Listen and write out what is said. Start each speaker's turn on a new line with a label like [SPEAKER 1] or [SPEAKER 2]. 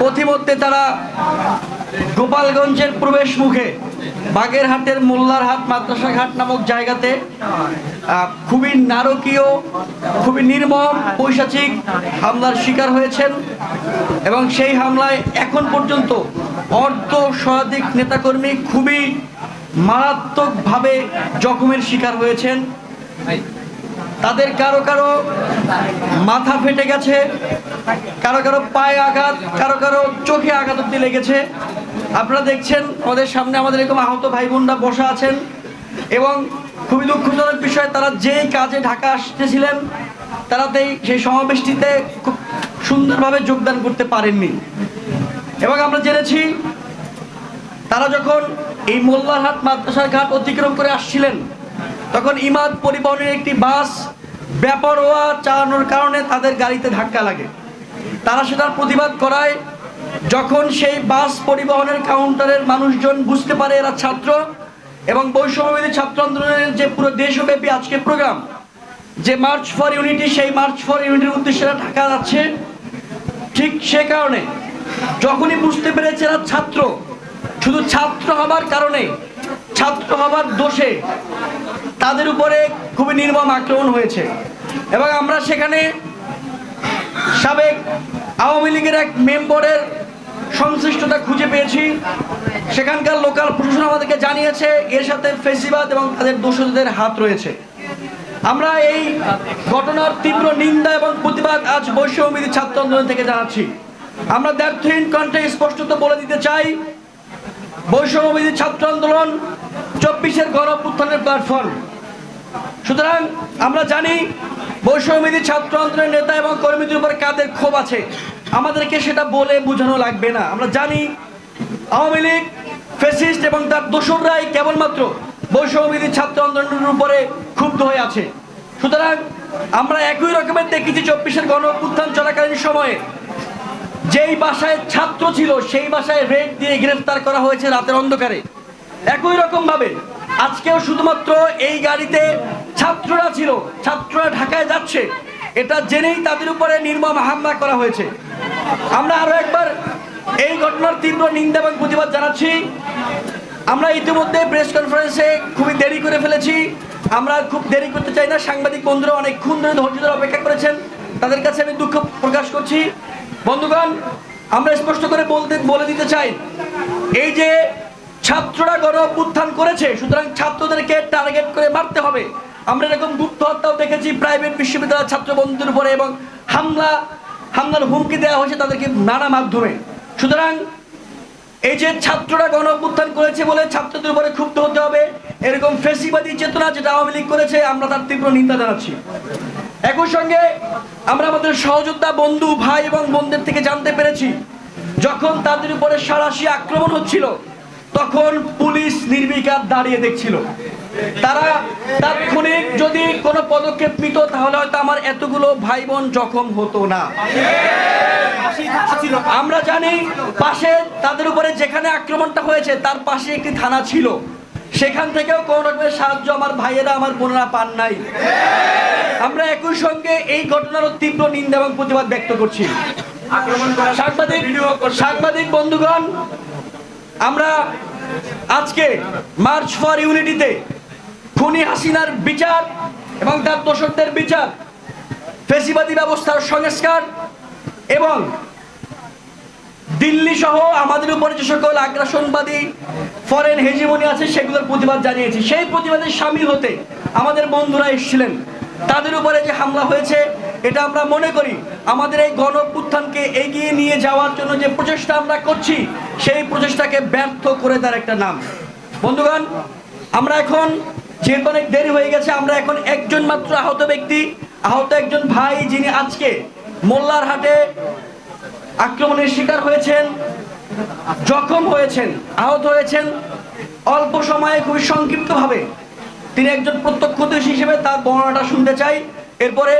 [SPEAKER 1] পথিমধ্যে তারা গোপালগঞ্জের প্রবেশ মুখে বাগেরহাটের মোল্লারহাট মাদ্রাসা ঘাট নামক জায়গাতে খুবই নারকীয়, খুবই নির্মম পৈশাচিক হামলার শিকার হয়েছেন এবং সেই হামলায় এখন পর্যন্ত অর্ধ শতাধিক নেতাকর্মী খুবই মারাত্মকভাবে জখমের শিকার হয়েছেন। তাদের কারও কারও মাথা ফেটে গেছে কারও কারও পায়ে আঘাত, কারও কারও চোখে আঘাত অব্দি লেগেছে। আপনারা দেখছেন, আমাদের সামনে আমাদের এরকম আহত ভাই বোনরা বসা আছেন এবং খুবই দুঃখজনক বিষয়, তারা যেই কাজে ঢাকা আসতেছিলেন, তারাতেই সেই সমাবেশটিতে খুব সুন্দরভাবে যোগদান করতে পারেননি। এবং আমরা জেনেছি, তারা যখন এই মোল্লারহাট মাদ্রাসার ঘাট অতিক্রম করে আসছিলেন, তখন ইমাদ পরিবহনের একটি বাস বেপরোয়া চালানোর কারণে তাদের গাড়িতে ধাক্কা লাগে। তারা সেটার প্রতিবাদ করায় যখন সেই বাস পরিবহনের কাউন্টারের মানুষজন বুঝতে পারে এরা ছাত্র এবং বৈষম্যবিধি ছাত্র আন্দোলনের যে পুরো দেশব্যাপী আজকে প্রোগ্রাম যে মার্চ ফর ইউনিটি সেই মার্চ ফর ইউনিটির উদ্দেশ্যে ঢাকা যাচ্ছে, ঠিক সে কারণে যখনই বুঝতে পেরেছে এরা ছাত্র, শুধু ছাত্র হবার কারণে, ছাত্র হবার দোষে তাদের উপরে খুবই নির্মম আক্রমণ হয়েছে। এবং আমরা সেখানে সাবেক আওয়ামী লীগের এক মেম্বারের সংশ্লিষ্টতা খুঁজে পেয়েছি। সেখানকার লোকাল প্রশাসন আমাদেরকে জানিয়েছে, এর সাথে ফেসিবাদ এবং তাদের দোষদের হাত রয়েছে। আমরা এই ঘটনার তীব্র নিন্দা এবং প্রতিবাদ আজ বৈষম্যবিধি ছাত্র আন্দোলন থেকে জানাচ্ছি। আমরা দ্ব্যর্থহীন কণ্ঠে স্পষ্টত বলে দিতে চাই বৈষম্যবিধি ছাত্র আন্দোলন চব্বিশের গণপুত্থানের প্ল্যাটফর্ম সুতরাং আমরা জানি বৈষম্যবিধি ছাত্র আন্দোলনের নেতা এবং কর্মীদের উপর কাদের ক্ষোভ আছে? আমাদেরকে সেটা বলে বোঝানো লাগবে না। আমরা জানি আওয়ামী লীগ ফেসিস্ট এবং তার দোসররাই কেবলমাত্র বৈষম্যবিধি ছাত্র আন্দোলনের উপরে ক্ষুব্ধ হয়ে আছে। সুতরাং আমরা একই রকমের দেখেছি চব্বিশের গণ উত্থান চলাকালীন সময়ে। যেই বাসায় ছাত্র ছিল, সেই বাসায় রেড দিয়ে গ্রেফতার করা হয়েছে রাতের অন্ধকারে। একই রকম ভাবে আজকেও শুধুমাত্র এই গাড়িতে ছাত্ররা ছিল, ছাত্ররা ঢাকায় যাচ্ছে। এটা জেনেই তাদের উপরে নির্মম হামলা করা হয়েছে। আমরা আরও একবার এই ঘটনার তীব্র নিন্দা এবং প্রতিবাদ জানাচ্ছি। আমরা ইতিমধ্যে প্রেস কনফারেন্সে খুবই দেরি করে ফেলেছি। আমরা খুব দেরি করতে চাই না। সাংবাদিক বন্ধুরা অনেকক্ষণ ধরে ধৈর্য ধরে অপেক্ষা করেছেন। তাদের কাছে আমি দুঃখ প্রকাশ করছি। বন্ধুগণ, আমরা স্পষ্ট করে বলতে, বলে দিতে চাই, এই যে ছাত্ররা গণ করেছে, সুতরাং ছাত্রদেরকে টার্গেট করে মারতে হবে। আমরা এরকম গুপ্ত হত্যাও দেখেছি প্রাইভেট বিশ্ববিদ্যালয়ের ছাত্র বন্ধুদের উপরে এবং হামলা, হামলার হুমকি দেওয়া হয়েছে তাদেরকে নানা মাধ্যমে। সুতরাং এই যে ছাত্ররা গণ অভ্যুত্থান করেছে বলে ছাত্রদের উপরে ক্ষুব্ধ হতে হবে, এরকম ফেসিবাদী চেতনা যেটা আওয়ামী লীগ করেছে, আমরা তার তীব্র নিন্দা জানাচ্ছি। একই সঙ্গে আমরা আমাদের সহযোদ্ধা বন্ধু, ভাই এবং বোনদের থেকে জানতে পেরেছি, যখন তাদের উপরে সারাশি আক্রমণ হচ্ছিল, তখন পুলিশ নির্বিকার দাঁড়িয়ে দেখছিল। তারা তাৎক্ষণিক যদি কোনো পদক্ষেপ নিত, তাহলে হয়তো আমার এতগুলো ভাই বোন জখম হতো না। আমরা জানি পাশে তাদের উপরে যেখানে আক্রমণটা হয়েছে, তার পাশে একটি থানা ছিল। সেখান থেকেও কোনো রকমের সাহায্য আমার ভাইয়েরা, আমার বোনেরা পান নাই। আমরা একই সঙ্গে এই ঘটনার তীব্র নিন্দা এবং প্রতিবাদ ব্যক্ত করছি। সাংবাদিক সাংবাদিক বন্ধুগণ, আমরা আজকে মার্চ ফর ইউনিটিতে খুনি হাসিনার বিচার এবং তার দোষকদের বিচার, ফেসিবাদী ব্যবস্থার সংস্কার এবং দিল্লি সহ আমাদের উপরে যে সকল আগ্রাসনবাদী ফরেন হেজিমনি আছে, সেগুলোর প্রতিবাদ জানিয়েছি। সেই প্রতিবাদে সামিল হতে আমাদের বন্ধুরা এসেছিলেন। তাদের উপরে যে হামলা হয়েছে, এটা আমরা মনে করি আমাদের এই গণ এগিয়ে নিয়ে যাওয়ার জন্য যে প্রচেষ্টা আমরা করছি, সেই প্রচেষ্টাকে ব্যর্থ করে তার একটা নাম। বন্ধুগণ, আমরা এখন যেহেতু অনেক দেরি হয়ে গেছে, আমরা এখন একজন মাত্র আহত ব্যক্তি, আহত একজন ভাই যিনি আজকে মোল্লার হাটে আক্রমণের শিকার হয়েছেন, জখম হয়েছেন, আহত হয়েছেন। অল্প সময়ে খুবই সংক্ষিপ্তভাবে তিনি একজন প্রত্যক্ষদর্শী হিসেবে তার বর্ণনাটা শুনতে চাই। এরপরে